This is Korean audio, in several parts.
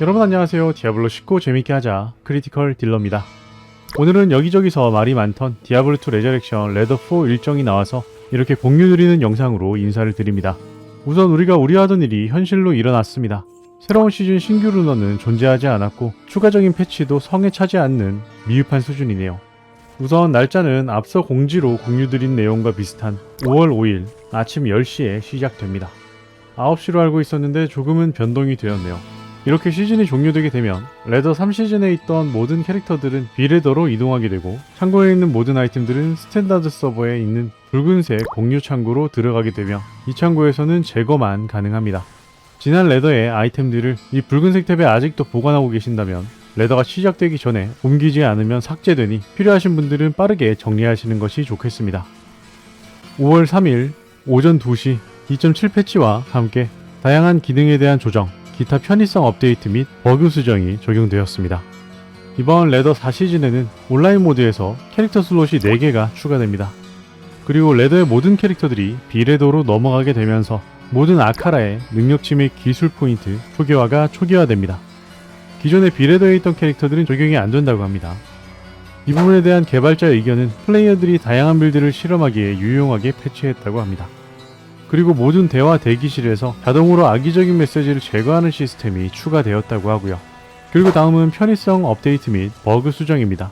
여러분 안녕하세요. 디아블로 쉽고 재밌게 하자 크리티컬 딜러입니다. 오늘은 여기저기서 말이 많던 디아블로2 레저렉션 레더4 일정이 나와서 이렇게 공유 드리는 영상으로 인사를 드립니다. 우선 우리가 우려하던 일이 현실로 일어났습니다. 새로운 시즌 신규 루너는 존재하지 않았고 추가적인 패치도 성에 차지 않는 미흡한 수준이네요. 우선 날짜는 앞서 공지로 공유드린 내용과 비슷한 5월 5일 아침 10시에 시작됩니다. 9시로 알고 있었는데 조금은 변동이 되었네요. 이렇게 시즌이 종료되게 되면 레더 3시즌에 있던 모든 캐릭터들은 비레더로 이동하게 되고 창고에 있는 모든 아이템들은 스탠다드 서버에 있는 붉은색 공유 창고로 들어가게 되며 이 창고에서는 제거만 가능합니다. 지난 레더의 아이템들을 이 붉은색 탭에 아직도 보관하고 계신다면 레더가 시작되기 전에 옮기지 않으면 삭제되니 필요하신 분들은 빠르게 정리하시는 것이 좋겠습니다. 5월 3일 오전 2시 2.7 패치와 함께 다양한 기능에 대한 조정, 기타 편의성 업데이트 및 버그 수정이 적용되었습니다. 이번 레더 4시즌에는 온라인 모드에서 캐릭터 슬롯이 4개가 추가됩니다. 그리고 레더의 모든 캐릭터들이 비레더로 넘어가게 되면서 모든 아카라의 능력치 및 기술 포인트 초기화가 초기화됩니다. 기존에 비레더에 있던 캐릭터들은 적용이 안 된다고 합니다. 이 부분에 대한 개발자 의견은 플레이어들이 다양한 빌드를 실험하기에 유용하게 패치했다고 합니다. 그리고 모든 대화 대기실에서 자동으로 악의적인 메시지를 제거하는 시스템이 추가되었다고 하고요. 그리고 다음은 편의성 업데이트 및 버그 수정입니다.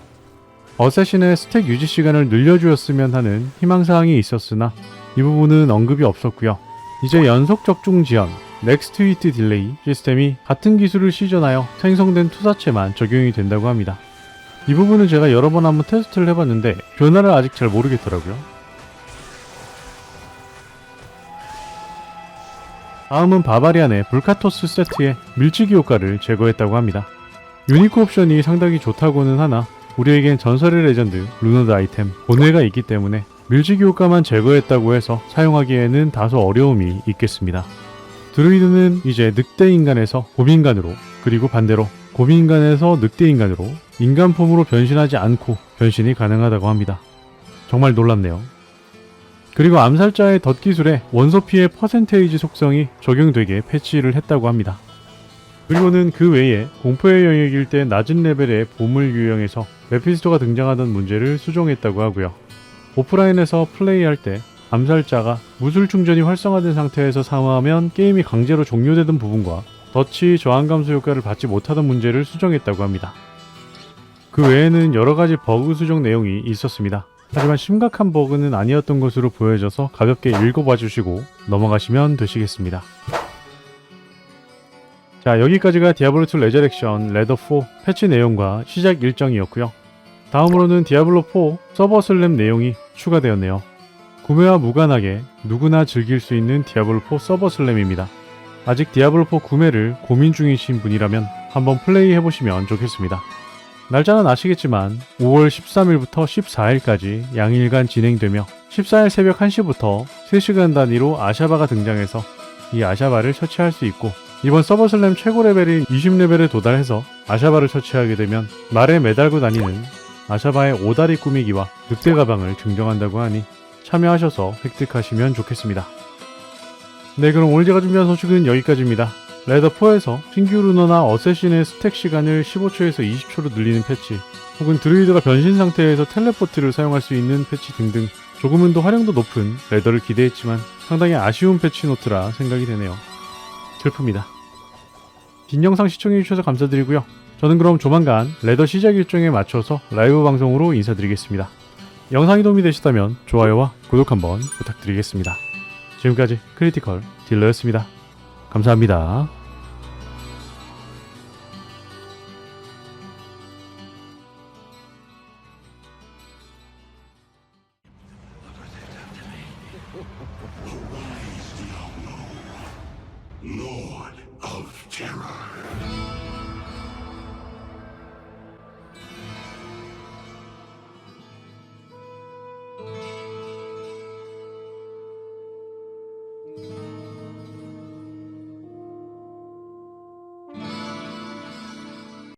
어쌔신의 스택 유지 시간을 늘려주었으면 하는 희망사항이 있었으나 이 부분은 언급이 없었고요. 이제 연속 적중 지연, 넥스트 히트 딜레이 시스템이 같은 기술을 시전하여 생성된 투사체만 적용이 된다고 합니다. 이 부분은 제가 여러 번 한번 테스트를 해봤는데 변화를 아직 잘 모르겠더라고요. 다음은 바바리안의 불카토스 세트의 밀치기 효과를 제거했다고 합니다. 유니크 옵션이 상당히 좋다고는 하나 우리에겐 전설의 레전드 루너드 아이템 본회가 있기 때문에 밀치기 효과만 제거했다고 해서 사용하기에는 다소 어려움이 있겠습니다. 드루이드는 이제 늑대 인간에서 곰인간으로 그리고 반대로 곰인간에서 늑대 인간으로 인간 폼으로 변신하지 않고 변신이 가능하다고 합니다. 정말 놀랍네요. 그리고 암살자의 덧 기술에 원소 피해 퍼센테이지 속성이 적용되게 패치를 했다고 합니다. 그리고는 그 외에 공포의 영역일 때 낮은 레벨의 보물 유형에서 메피스토가 등장하던 문제를 수정했다고 하고요. 오프라인에서 플레이할 때 암살자가 무술 충전이 활성화된 상태에서 사망하면 게임이 강제로 종료되던 부분과 덫이 저항 감소 효과를 받지 못하던 문제를 수정했다고 합니다. 그 외에는 여러 가지 버그 수정 내용이 있었습니다. 하지만 심각한 버그는 아니었던 것으로 보여져서 가볍게 읽어봐 주시고 넘어가시면 되시겠습니다. 자 여기까지가 디아블로2 레저렉션 레더4 패치 내용과 시작 일정이었고요. 다음으로는 디아블로4 서버 슬램 내용이 추가되었네요. 구매와 무관하게 누구나 즐길 수 있는 디아블로4 서버 슬램입니다. 아직 디아블로4 구매를 고민 중이신 분이라면 한번 플레이 해보시면 좋겠습니다. 날짜는 아시겠지만 5월 13일부터 14일까지 양일간 진행되며 14일 새벽 1시부터 3시간 단위로 아샤바가 등장해서 이 아샤바를 처치할 수 있고 이번 서버슬램 최고 레벨인 20레벨에 도달해서 아샤바를 처치하게 되면 말에 매달고 다니는 아샤바의 오다리 꾸미기와 늑대 가방을 증정한다고 하니 참여하셔서 획득하시면 좋겠습니다. 네 그럼 오늘 제가 준비한 소식은 여기까지입니다. 레더4에서 신규 루너나 어쌔신의 스택 시간을 15초에서 20초로 늘리는 패치, 혹은 드루이드가 변신 상태에서 텔레포트를 사용할 수 있는 패치 등등 조금은 더 활용도 높은 레더를 기대했지만 상당히 아쉬운 패치 노트라 생각이 되네요. 슬픕니다. 긴 영상 시청해주셔서 감사드리고요. 저는 그럼 조만간 레더 시작 일정에 맞춰서 라이브 방송으로 인사드리겠습니다. 영상이 도움이 되셨다면 좋아요와 구독 한번 부탁드리겠습니다. 지금까지 크리티컬 딜러였습니다. 감사합니다. Arise, Diablo. Lord